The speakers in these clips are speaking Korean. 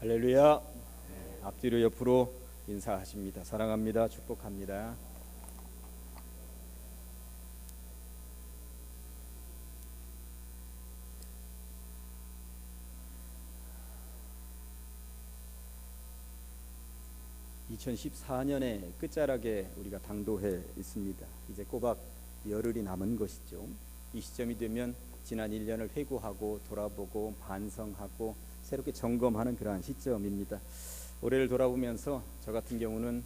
할렐루야. 네, 앞뒤로 옆으로 인사하십니다. 사랑합니다. 축복합니다. (2014년의) 끝자락에 우리가 당도해 있습니다 이제 꼬박 열흘이 남은 것이죠 이 시점이 되면 지난 1년을 회고하고 돌아보고 반성하고 새롭게 점검하는 그러한 시점입니다. 올해를 돌아보면서 저 같은 경우는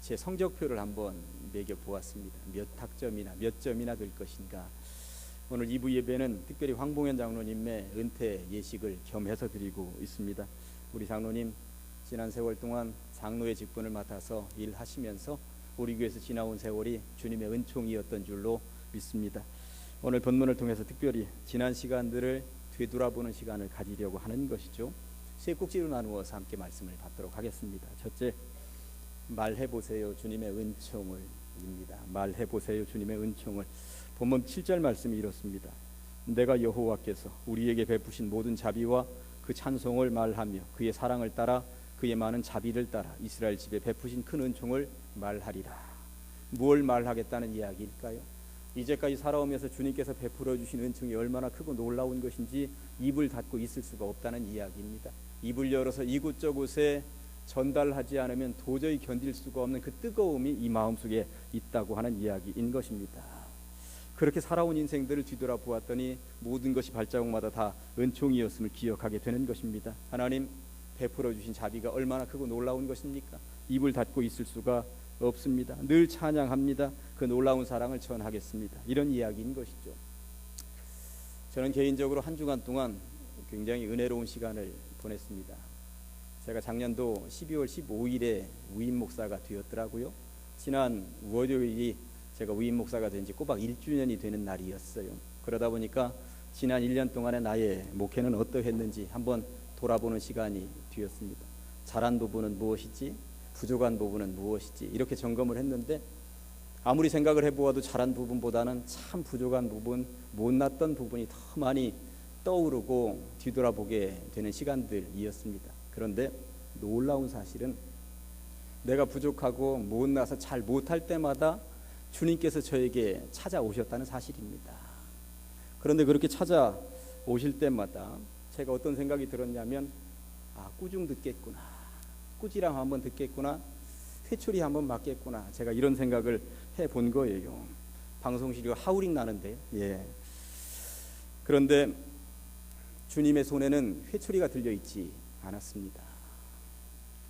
제 성적표를 한번 매겨 보았습니다. 몇 학점이나 몇 점이나 될 것인가. 오늘 2부 예배는 특별히 황봉현 장로님의 은퇴 예식을 겸해서 드리고 있습니다. 우리 장로님 지난 세월 동안 장로의 직분을 맡아서 일하시면서 우리 교회에서 지나온 세월이 주님의 은총이었던 줄로 믿습니다. 오늘 본문을 통해서 특별히 지난 시간들을 되돌아보는 시간을 가지려고 하는 것이죠. 세 꼭지로 나누어서 함께 말씀을 받도록 하겠습니다. 첫째, 말해 보세요 주님의 은총을입니다. 말해 보세요 주님의 은총을. 본문 7절 말씀이 이렇습니다. 내가 여호와께서 우리에게 베푸신 모든 자비와 그 찬송을 말하며 그의 사랑을 따라 그의 많은 자비를 따라 이스라엘 집에 베푸신 큰 은총을 말하리라. 무엇 말하겠다는 이야기일까요? 이제까지 살아오면서 주님께서 베풀어 주신 은총이 얼마나 크고 놀라운 것인지 입을 닫고 있을 수가 없다는 이야기입니다. 입을 열어서 이곳저곳에 전달하지 않으면 도저히 견딜 수가 없는 그 뜨거움이 이 마음속에 있다고 하는 이야기인 것입니다. 그렇게 살아온 인생들을 뒤돌아 보았더니 모든 것이 발자국마다 다 은총이었음을 기억하게 되는 것입니다. 하나님 베풀어 주신 자비가 얼마나 크고 놀라운 것입니까? 입을 닫고 있을 수가 없습니다. 늘 찬양합니다. 그 놀라운 사랑을 전하겠습니다. 이런 이야기인 것이죠. 저는 개인적으로 한 주간 동안 굉장히 은혜로운 시간을 보냈습니다. 제가 작년도 12월 15일에 위임 목사가 되었더라고요. 지난 월요일이 제가 위임 목사가 된 지 꼬박 1주년이 되는 날이었어요. 그러다 보니까 지난 1년 동안의 나의 목회는 어떠했는지 한번 돌아보는 시간이 되었습니다. 잘한 부분은 무엇이지? 부족한 부분은 무엇이지? 이렇게 점검을 했는데 아무리 생각을 해보아도 잘한 부분보다는 참 부족한 부분, 못났던 부분이 더 많이 떠오르고 뒤돌아보게 되는 시간들이었습니다. 그런데 놀라운 사실은 내가 부족하고 못나서 잘 못할 때마다 주님께서 저에게 찾아오셨다는 사실입니다. 그런데 그렇게 찾아오실 때마다 제가 어떤 생각이 들었냐면 아 꾸중 듣겠구나 꾸지랑 한번 듣겠구나 회초리 한번 맞겠구나 제가 이런 생각을 해본 거예요. 방송실이 하우링 나는데 예. 그런데 주님의 손에는 회초리가 들려 있지 않았습니다.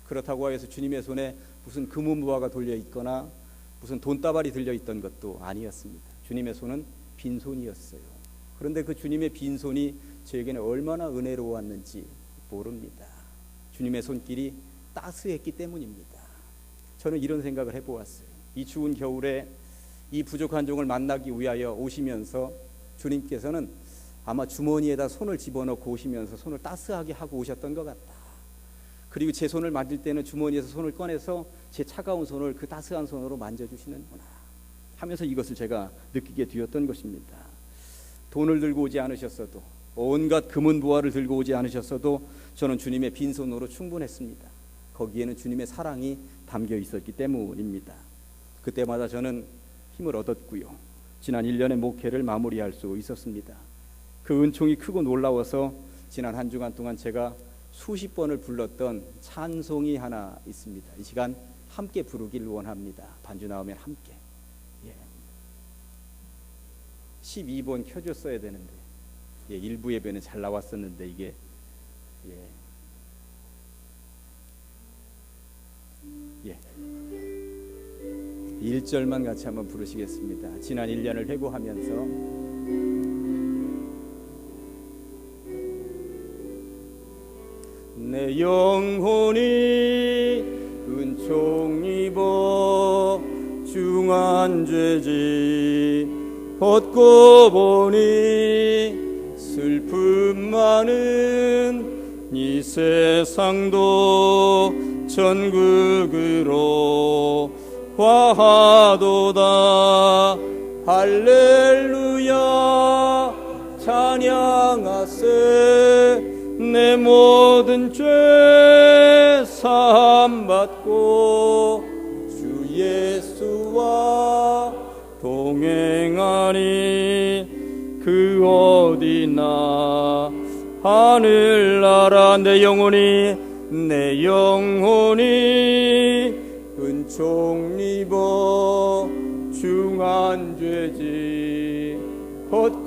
그렇다고 해서 주님의 손에 무슨 금은무화가 돌려 있거나 무슨 돈다발이 들려 있던 것도 아니었습니다. 주님의 손은 빈손이었어요. 그런데 그 주님의 빈손이 저에게는 얼마나 은혜로웠는지 모릅니다. 주님의 손길이 따스했기 때문입니다. 저는 이런 생각을 해보았어요. 이 추운 겨울에 이 부족한 종을 만나기 위하여 오시면서 주님께서는 아마 주머니에다 손을 집어넣고 오시면서 손을 따스하게 하고 오셨던 것 같다. 그리고 제 손을 만질 때는 주머니에서 손을 꺼내서 제 차가운 손을 그 따스한 손으로 만져주시는구나 하면서 이것을 제가 느끼게 되었던 것입니다. 돈을 들고 오지 않으셨어도 온갖 금은 부화를 들고 오지 않으셨어도 저는 주님의 빈손으로 충분했습니다. 거기에는 주님의 사랑이 담겨 있었기 때문입니다. 그때마다 저는 힘을 얻었고요. 지난 1년의 목회를 마무리할 수 있었습니다. 그 은총이 크고 놀라워서 지난 한 주간 동안 제가 수십 번을 불렀던 찬송이 하나 있습니다. 이 시간 함께 부르길 원합니다. 반주 나오면 함께. 예. 12번 켜줬어야 되는데 예, 일부 예배는 잘 나왔었는데 이게 예. 예. 1절만 같이 한번 부르시겠습니다. 지난 1년을 회고하면서 내 영혼이 은총 입어 중한 죄지 벗고 보니 슬픔 많은 이 세상도 천국으로 화하도다. 할렐루야. 찬양하세. 내 모든 죄 사함 받고 주 예수와 동행하니 그 어디나 하늘나라 내 영혼이 내 영혼이 은총 입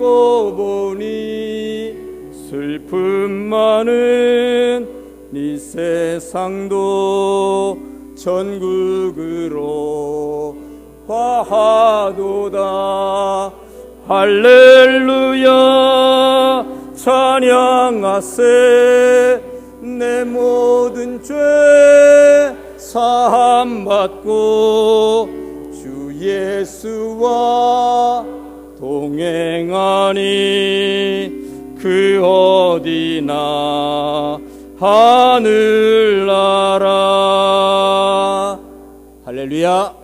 벗고 보니 슬픔 많은 이 세상도 전국으로 화하도다. 할렐루야 찬양하세. 내 모든 죄 사함 받고 주 예수와 동행하니 그 어디나 하늘나라 할렐루야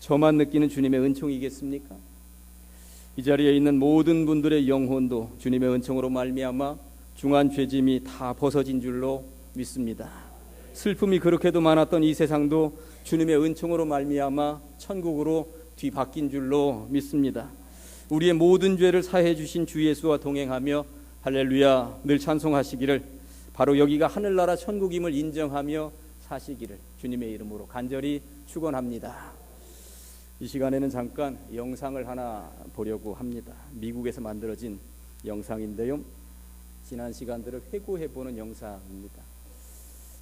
저만 느끼는 주님의 은총이겠습니까? 이 자리에 있는 모든 분들의 영혼도 주님의 은총으로 말미암아 중한 죄짐이 다 벗어진 줄로 믿습니다. 슬픔이 그렇게도 많았던 이 세상도 주님의 은총으로 말미암아 천국으로 뒤바뀐 줄로 믿습니다. 우리의 모든 죄를 사해 주신 주 예수와 동행하며 할렐루야 늘 찬송하시기를 바로 여기가 하늘나라 천국임을 인정하며 사시기를 주님의 이름으로 간절히 축원합니다. 이 시간에는 잠깐 영상을 하나 보려고 합니다. 미국에서 만들어진 영상인데요. 지난 시간들을 회고해 보는 영상입니다.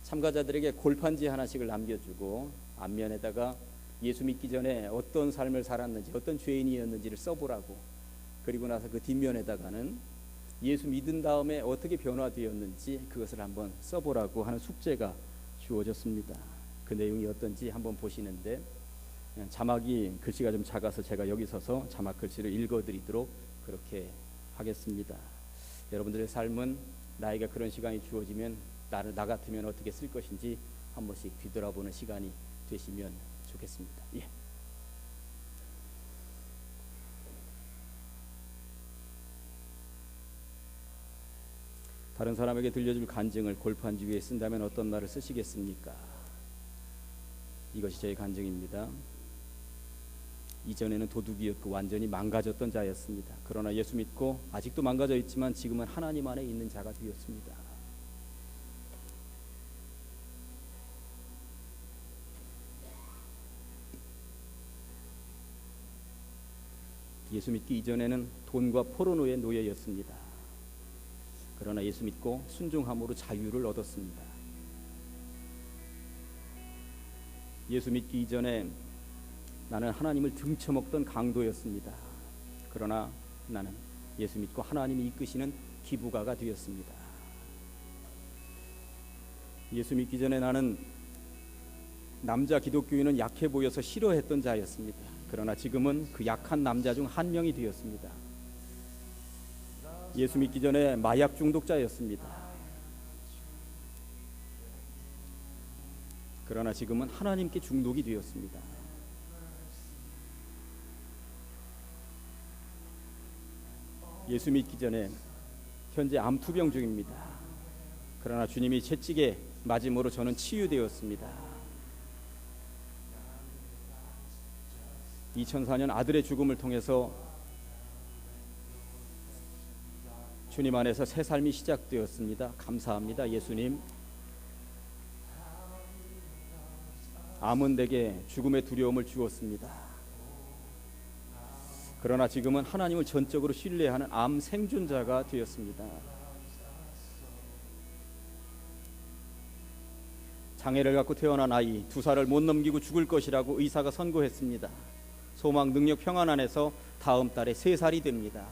참가자들에게 골판지 하나씩을 남겨주고 앞면에다가 예수 믿기 전에 어떤 삶을 살았는지 어떤 죄인이었는지를 써보라고 그리고 나서 그 뒷면에다가는 예수 믿은 다음에 어떻게 변화되었는지 그것을 한번 써보라고 하는 숙제가 주어졌습니다. 그 내용이 어떤지 한번 보시는데 자막이 글씨가 좀 작아서 제가 여기 서서 자막 글씨를 읽어드리도록 그렇게 하겠습니다. 여러분들의 삶은 나에게 그런 시간이 주어지면 나를 나 같으면 어떻게 쓸 것인지 한 번씩 뒤돌아보는 시간이 되시면 좋겠습니다. 예. 다른 사람에게 들려줄 간증을 골판지 위에 쓴다면 어떤 말을 쓰시겠습니까? 이것이 제 간증입니다. 이전에는 도둑이었고 완전히 망가졌던 자였습니다. 그러나 예수 믿고 아직도 망가져 있지만 지금은 하나님 안에 있는 자가 되었습니다. 예수 믿기 이전에는 돈과 포르노의 노예였습니다. 그러나 예수 믿고 순종함으로 자유를 얻었습니다. 예수 믿기 이전에 나는 하나님을 등쳐먹던 강도였습니다. 그러나 나는 예수 믿고 하나님이 이끄시는 기부가가 되었습니다. 예수 믿기 전에 나는 남자 기독교인은 약해 보여서 싫어했던 자였습니다. 그러나 지금은 그 약한 남자 중 한 명이 되었습니다. 예수 믿기 전에 마약 중독자였습니다. 그러나 지금은 하나님께 중독이 되었습니다. 예수 믿기 전에 현재 암투병 중입니다. 그러나 주님이 채찍에 맞음으로 저는 치유되었습니다. 2004년 아들의 죽음을 통해서 주님 안에서 새 삶이 시작되었습니다. 감사합니다. 예수님. 암은 내게 죽음의 두려움을 주었습니다. 그러나 지금은 하나님을 전적으로 신뢰하는 암 생존자가 되었습니다. 장애를 갖고 태어난 아이 두 살을 못 넘기고 죽을 것이라고 의사가 선고했습니다. 소망, 능력, 평안 안에서 다음 달에 세 살이 됩니다.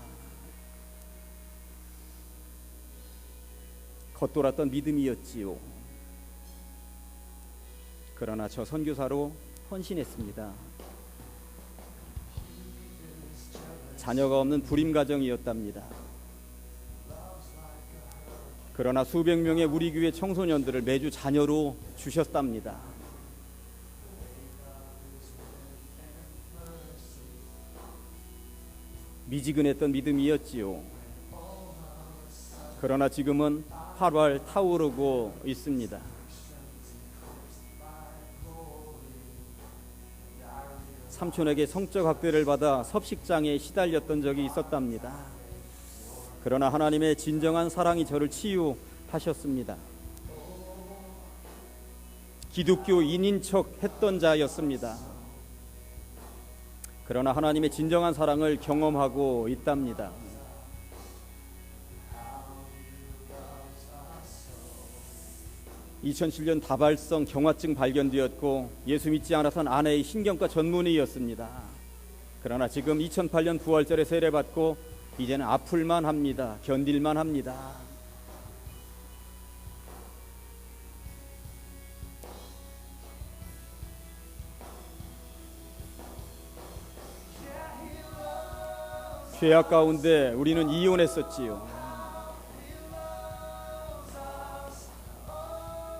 겉돌았던 믿음이었지요. 그러나 저 선교사로 헌신했습니다. 자녀가 없는 불임 가정이었답니다. 그러나 수백 명의 우리 교회 청소년들을 매주 자녀로 주셨답니다. 미지근했던 믿음이었지요. 그러나 지금은 활활 타오르고 있습니다. 삼촌에게 성적 학대를 받아 섭식장에 시달렸던 적이 있었답니다. 그러나 하나님의 진정한 사랑이 저를 치유하셨습니다. 기독교 인인 척 했던 자였습니다. 그러나 하나님의 진정한 사랑을 경험하고 있답니다. (2007년) 다발성 경화증 발견되었고 예수 믿지 않아선 아내의 신경과 전문의였습니다. 그러나 지금 2008년 부활절에 세례받고 이제는 아플만 합니다. 견딜만 합니다. 죄악 가운데 우리는 이혼했었지요.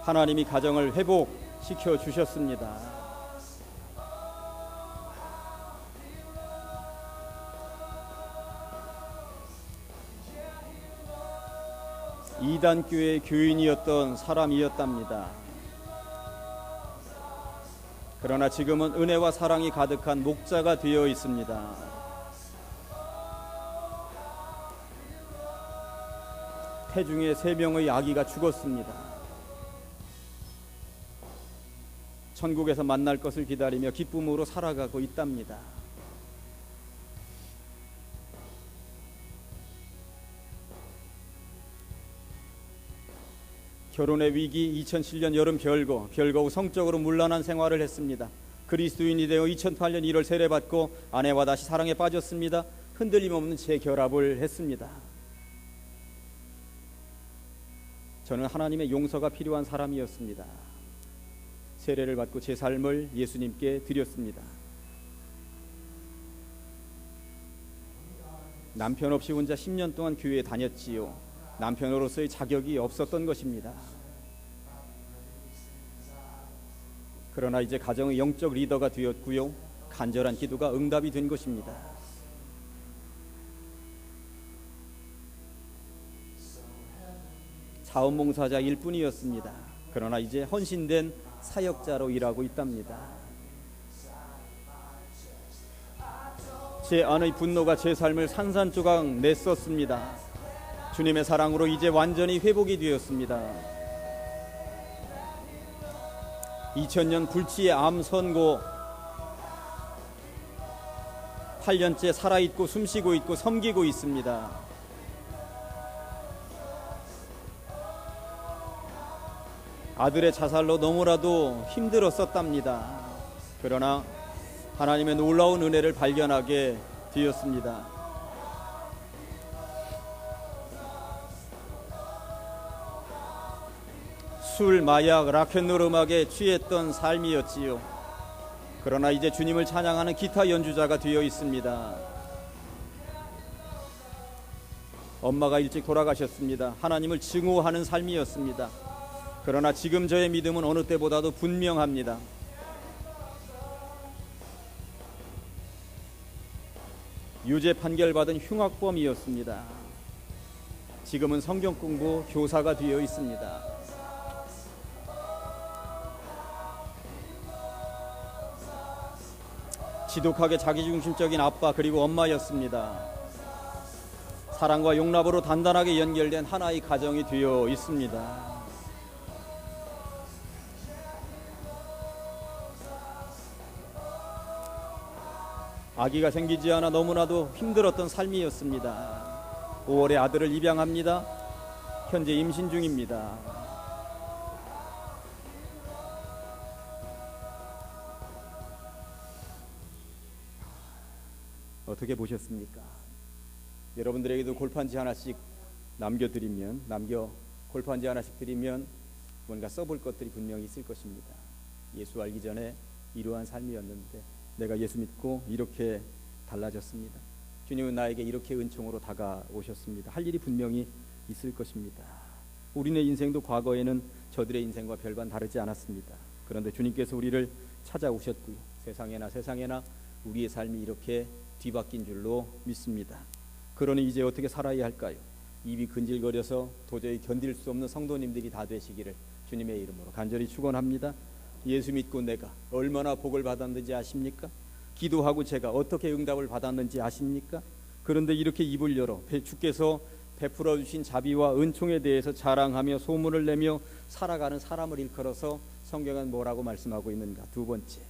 하나님이 가정을 회복시켜 주셨습니다. 이단 교회 교인이었던 사람이었답니다. 그러나 지금은 은혜와 사랑이 가득한 목자가 되어 있습니다. 태중에 세 명의 아기가 죽었습니다. 천국에서 만날 것을 기다리며 기쁨으로 살아가고 있답니다. 결혼의 위기 2007년 여름 별거 별거 후 성적으로 문란한 생활을 했습니다. 그리스도인이 되어 2008년 1월 세례받고 아내와 다시 사랑에 빠졌습니다. 흔들림 없는 재결합을 했습니다. 저는 하나님의 용서가 필요한 사람이었습니다. 세례를 받고 제 삶을 예수님께 드렸습니다. 남편 없이 혼자 10년 동안 교회에 다녔지요. 남편으로서의 자격이 없었던 것입니다. 그러나 이제 가정의 영적 리더가 되었고요. 간절한 기도가 응답이 된 것입니다. 자원봉사자일 뿐이었습니다. 그러나 이제 헌신된 사역자로 일하고 있답니다. 제 안의 분노가 제 삶을 산산조각 냈었습니다. 주님의 사랑으로 이제 완전히 회복이 되었습니다. 2000년 불치의 암 선고 8년째 살아있고 숨쉬고 있고 섬기고 있습니다. 아들의 자살로 너무나도 힘들었었답니다. 그러나 하나님의 놀라운 은혜를 발견하게 되었습니다. 술, 마약, 라켓놀 음악에 취했던 삶이었지요. 그러나 이제 주님을 찬양하는 기타 연주자가 되어 있습니다. 엄마가 일찍 돌아가셨습니다. 하나님을 증오하는 삶이었습니다. 그러나 지금 저의 믿음은 어느 때보다도 분명합니다. 유죄 판결받은 흉악범이었습니다. 지금은 성경 공부 교사가 되어 있습니다. 지독하게 자기중심적인 아빠 그리고 엄마였습니다. 사랑과 용납으로 단단하게 연결된 하나의 가정이 되어 있습니다. 아기가 생기지 않아 너무나도 힘들었던 삶이었습니다. 5월에 아들을 입양합니다. 현재 임신 중입니다. 어떻게 보셨습니까? 여러분들에게도 골판지 하나씩 남겨드리면 남겨 골판지 하나씩 드리면 뭔가 써볼 것들이 분명히 있을 것입니다. 예수 알기 전에 이러한 삶이었는데 내가 예수 믿고 이렇게 달라졌습니다. 주님은 나에게 이렇게 은총으로 다가오셨습니다. 할 일이 분명히 있을 것입니다. 우리네 인생도 과거에는 저들의 인생과 별반 다르지 않았습니다. 그런데 주님께서 우리를 찾아오셨고요. 세상에나 세상에나 우리의 삶이 이렇게 뒤바뀐 줄로 믿습니다. 그러니 이제 어떻게 살아야 할까요? 입이 근질거려서 도저히 견딜 수 없는 성도님들이 다 되시기를 주님의 이름으로 간절히 축원합니다. 예수 믿고 내가 얼마나 복을 받았는지 아십니까? 기도하고 제가 어떻게 응답을 받았는지 아십니까? 그런데 이렇게 입을 열어 주께서 베풀어 주신 자비와 은총에 대해서 자랑하며 소문을 내며 살아가는 사람을 일컬어서 성경은 뭐라고 말씀하고 있는가? 두 번째,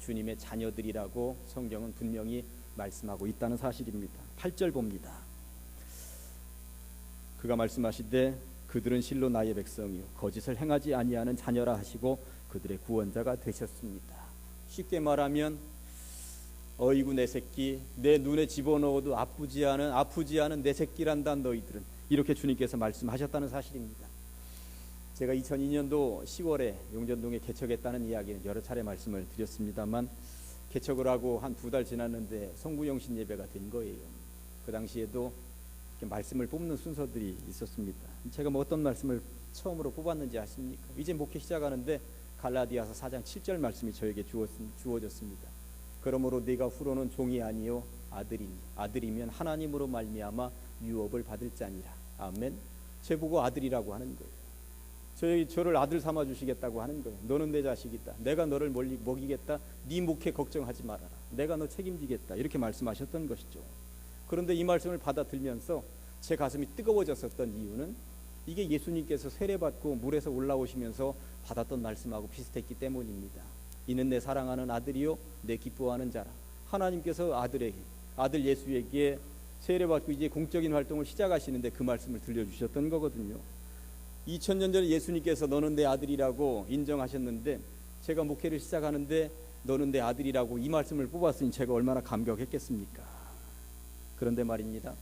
주님의 자녀들이라고 성경은 분명히 말씀하고 있다는 사실입니다. 8절 봅니다. 그가 말씀하시되 그들은 실로 나의 백성이요 거짓을 행하지 아니하는 자녀라 하시고 그들의 구원자가 되셨습니다. 쉽게 말하면 어이구 내 새끼 내 눈에 집어넣어도 아프지 않은 아프지 않은 내 새끼란다 너희들은 이렇게 주님께서 말씀하셨다는 사실입니다. 제가 2002년도 10월에 용전동에 개척했다는 이야기는 여러 차례 말씀을 드렸습니다만 개척을 하고 한 두 달 지났는데 성구영신 예배가 된 거예요. 그 당시에도 말씀을 뽑는 순서들이 있었습니다. 제가 뭐 어떤 말씀을 처음으로 뽑았는지 아십니까? 이제 목회 시작하는데 갈라디아서 4장 7절 말씀이 저에게 주어졌습니다. 그러므로 네가 후로는 종이 아니요 아들이니 아들이면 하나님으로 말미암아 유업을 받을 자니라. 아멘. 제 보고 아들이라고 하는 거예요. 저희 저를 아들 삼아 주시겠다고 하는 거예요. 너는 내 자식이다. 내가 너를 멀리 먹이겠다. 네 목회 걱정하지 말아라. 내가 너 책임지겠다. 이렇게 말씀하셨던 것이죠. 그런데 이 말씀을 받아들면서 제 가슴이 뜨거워졌었던 이유는 이게 예수님께서 세례받고 물에서 올라오시면서 받았던 말씀하고 비슷했기 때문입니다. 이는 내 사랑하는 아들이요 내 기뻐하는 자라. 하나님께서 아들에게 아들 예수에게 세례받고 이제 공적인 활동을 시작하시는데 그 말씀을 들려주셨던 거거든요. 2000년 전에 예수님께서 너는 내 아들이라고 인정하셨는데 제가 목회를 시작하는데 너는 내 아들이라고 이 말씀을 뽑았으니 제가 얼마나 감격했겠습니까? 그런데 말입니다.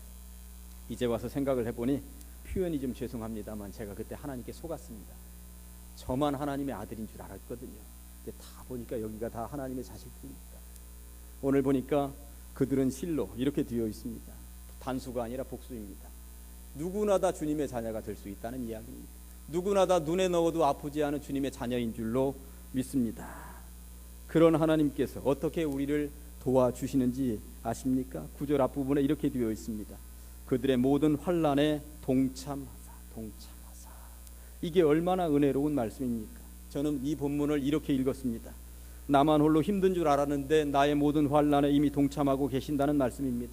이제 와서 생각을 해보니 표현이 좀 죄송합니다만 제가 그때 하나님께 속았습니다. 저만 하나님의 아들인 줄 알았거든요. 근데 다 보니까 여기가 다 하나님의 자식들입니다. 오늘 보니까 그들은 실로 이렇게 되어 있습니다. 단수가 아니라 복수입니다. 누구나 다 주님의 자녀가 될 수 있다는 이야기입니다. 누구나 다 눈에 넣어도 아프지 않은 주님의 자녀인 줄로 믿습니다. 그런 하나님께서 어떻게 우리를 도와주시는지 아십니까? 구절 앞부분에 이렇게 되어 있습니다. 그들의 모든 환란에 동참하사 동참하사 이게 얼마나 은혜로운 말씀입니까? 저는 이 본문을 이렇게 읽었습니다. 나만 홀로 힘든 줄 알았는데 나의 모든 환란에 이미 동참하고 계신다는 말씀입니다.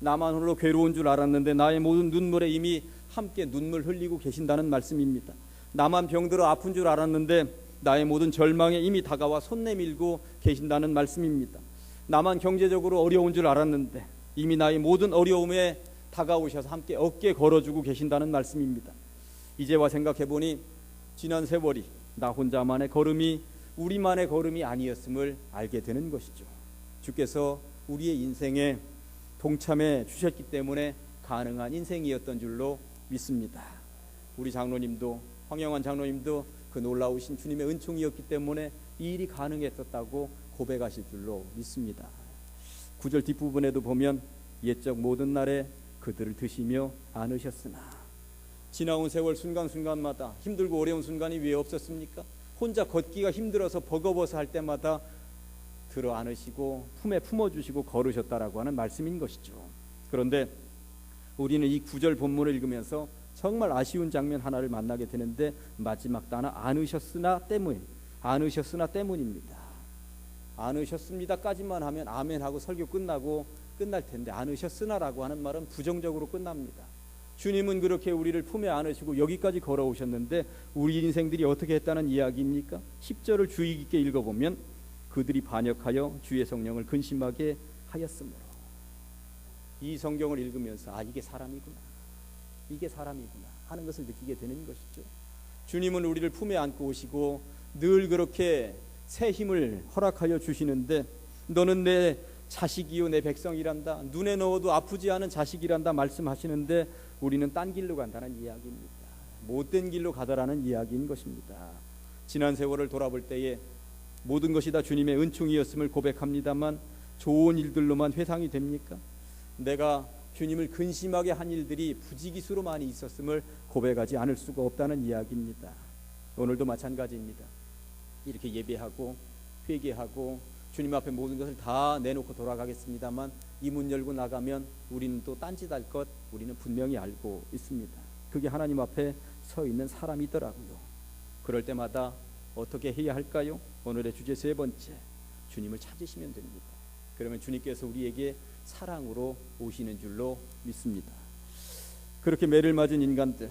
나만 홀로 괴로운 줄 알았는데 나의 모든 눈물에 이미 함께 눈물 흘리고 계신다는 말씀입니다. 나만 병들어 아픈 줄 알았는데 나의 모든 절망에 이미 다가와 손 내밀고 계신다는 말씀입니다. 나만 경제적으로 어려운 줄 알았는데 이미 나의 모든 어려움에 다가오셔서 함께 어깨 걸어주고 계신다는 말씀입니다. 이제와 생각해 보니 지난 세월이 나 혼자만의 걸음이 우리만의 걸음이 아니었음을 알게 되는 것이죠. 주께서 우리의 인생에 동참해 주셨기 때문에 가능한 인생이었던 줄로 믿습니다. 우리 장로님도 황영환 장로님도 그 놀라우신 주님의 은총이었기 때문에 이 일이 가능했었다고 고백하실 줄로 믿습니다. 구절 뒷부분에도 보면 옛적 모든 날에 그들을 드시며 안으셨으나 지나온 세월 순간순간마다 힘들고 어려운 순간이 왜 없었습니까? 혼자 걷기가 힘들어서 버거워서 할 때마다 들어 안으시고 품에 품어주시고 걸으셨다라고 하는 말씀인 것이죠. 그런데 우리는 이 구절 본문을 읽으면서 정말 아쉬운 장면 하나를 만나게 되는데 마지막 단어 안으셨으나 때문 안으셨으나 때문입니다. 안으셨습니다까지만 하면 아멘 하고 설교 끝나고 끝날 텐데 안으셨으나라고 하는 말은 부정적으로 끝납니다. 주님은 그렇게 우리를 품에 안으시고 여기까지 걸어오셨는데 우리 인생들이 어떻게 했다는 이야기입니까? 10절을 주의 깊게 읽어보면 그들이 반역하여 주의 성령을 근심하게 하였으므로 이 성경을 읽으면서 아 이게 사람이구나 이게 사람이구나 하는 것을 느끼게 되는 것이죠. 주님은 우리를 품에 안고 오시고 늘 그렇게 새 힘을 허락하여 주시는데 너는 내 자식이요 내 백성이란다 눈에 넣어도 아프지 않은 자식이란다 말씀하시는데 우리는 딴 길로 간다는 이야기입니다. 못된 길로 가더라는 이야기인 것입니다. 지난 세월을 돌아볼 때에 모든 것이 다 주님의 은총이었음을 고백합니다만 좋은 일들로만 회상이 됩니까? 내가 주님을 근심하게 한 일들이 부지기수로 많이 있었음을 고백하지 않을 수가 없다는 이야기입니다. 오늘도 마찬가지입니다. 이렇게 예배하고 회개하고 주님 앞에 모든 것을 다 내놓고 돌아가겠습니다만 이 문 열고 나가면 우리는 또 딴짓할 것 우리는 분명히 알고 있습니다. 그게 하나님 앞에 서 있는 사람이더라고요. 그럴 때마다 어떻게 해야 할까요? 오늘의 주제 세 번째 주님을 찾으시면 됩니다. 그러면 주님께서 우리에게 사랑으로 오시는 줄로 믿습니다. 그렇게 매를 맞은 인간들,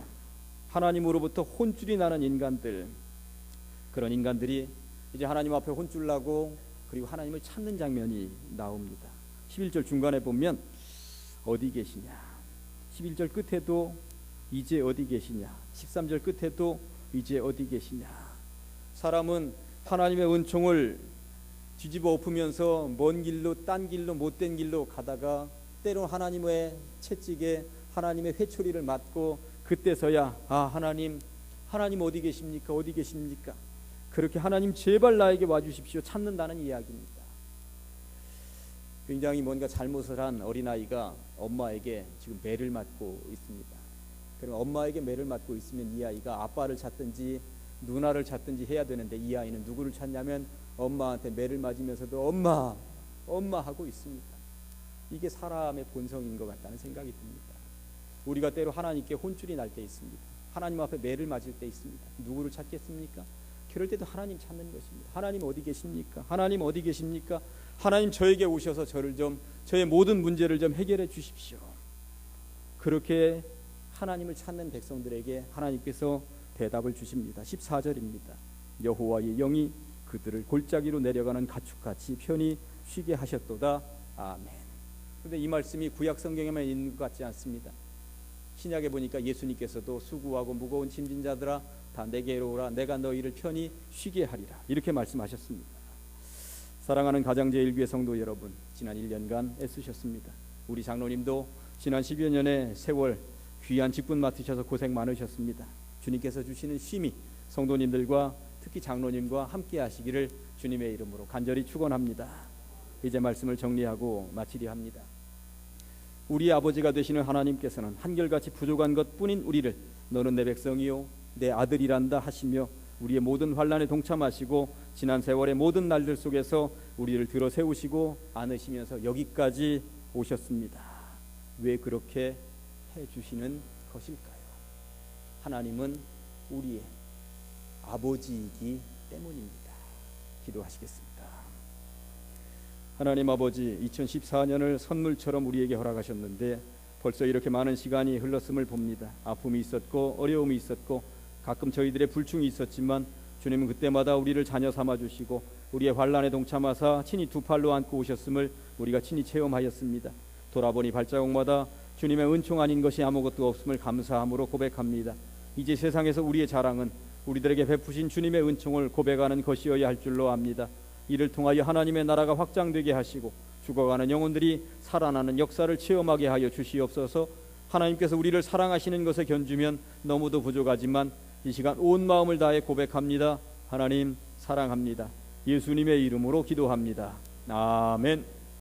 하나님으로부터 혼쭐이 나는 인간들, 그런 인간들이 이제 하나님 앞에 혼쭐 나고 그리고 하나님을 찾는 장면이 나옵니다. 11절 중간에 보면 어디 계시냐. 11절 끝에도 이제 어디 계시냐. 13절 끝에도 이제 어디 계시냐. 사람은 하나님의 은총을 뒤집어 엎으면서 먼 길로 딴 길로 못된 길로 가다가 때로 하나님의 채찍에 하나님의 회초리를 맞고 그때서야 아 하나님 하나님 어디 계십니까 어디 계십니까 그렇게 하나님 제발 나에게 와주십시오 찾는다는 이야기입니다. 굉장히 뭔가 잘못을 한 어린아이가 엄마에게 지금 매를 맞고 있습니다. 그럼 엄마에게 매를 맞고 있으면 이 아이가 아빠를 찾든지 누나를 찾든지 해야 되는데 이 아이는 누구를 찾냐면 엄마한테 매를 맞으면서도 엄마 엄마 하고 있습니다. 이게 사람의 본성인 것 같다는 생각이 듭니다. 우리가 때로 하나님께 혼쭐이 날 때 있습니다. 하나님 앞에 매를 맞을 때 있습니다. 누구를 찾겠습니까? 그럴 때도 하나님 찾는 것입니다. 하나님 어디 계십니까? 하나님 어디 계십니까? 하나님 저에게 오셔서 저를 좀 저의 모든 문제를 좀 해결해 주십시오. 그렇게 하나님을 찾는 백성들에게 하나님께서 대답을 주십니다. 14절입니다. 여호와의 영이 그들을 골짜기로 내려가는 가축같이 편히 쉬게 하셨도다. 아멘. 근데 이 말씀이 구약 성경에만 있는 것 같지 않습니다. 신약에 보니까 예수님께서도 수고하고 무거운 짐진 자들아 다 내게로 오라 내가 너희를 편히 쉬게 하리라 이렇게 말씀하셨습니다. 사랑하는 가장제 일교회 성도 여러분 지난 1년간 애쓰셨습니다. 우리 장로님도 지난 10여 년의 세월 귀한 직분 맡으셔서 고생 많으셨습니다. 주님께서 주시는 쉼이 성도님들과 특히 장로님과 함께 하시기를 주님의 이름으로 간절히 축원합니다. 이제 말씀을 정리하고 마치려 합니다. 우리 아버지가 되시는 하나님께서는 한결같이 부족한 것뿐인 우리를 너는 내 백성이요 내 아들이란다 하시며 우리의 모든 환란에 동참하시고 지난 세월의 모든 날들 속에서 우리를 들어 세우시고 안으시면서 여기까지 오셨습니다. 왜 그렇게 해 주시는 것일까요? 하나님은 우리의 아버지이기 때문입니다. 기도하시겠습니다. 하나님 아버지 2014년을 선물처럼 우리에게 허락하셨는데 벌써 이렇게 많은 시간이 흘렀음을 봅니다. 아픔이 있었고 어려움이 있었고 가끔 저희들의 불충이 있었지만 주님은 그때마다 우리를 자녀 삼아 주시고 우리의 환란에 동참하사 친히 두 팔로 안고 오셨음을 우리가 친히 체험하였습니다. 돌아보니 발자국마다 주님의 은총 아닌 것이 아무것도 없음을 감사함으로 고백합니다. 이제 세상에서 우리의 자랑은 우리들에게 베푸신 주님의 은총을 고백하는 것이어야 할 줄로 압니다. 이를 통하여 하나님의 나라가 확장되게 하시고 죽어가는 영혼들이 살아나는 역사를 체험하게 하여 주시옵소서. 하나님께서 우리를 사랑하시는 것에 견주면 너무도 부족하지만 이 시간 온 마음을 다해 고백합니다. 하나님 사랑합니다. 예수님의 이름으로 기도합니다. 아멘.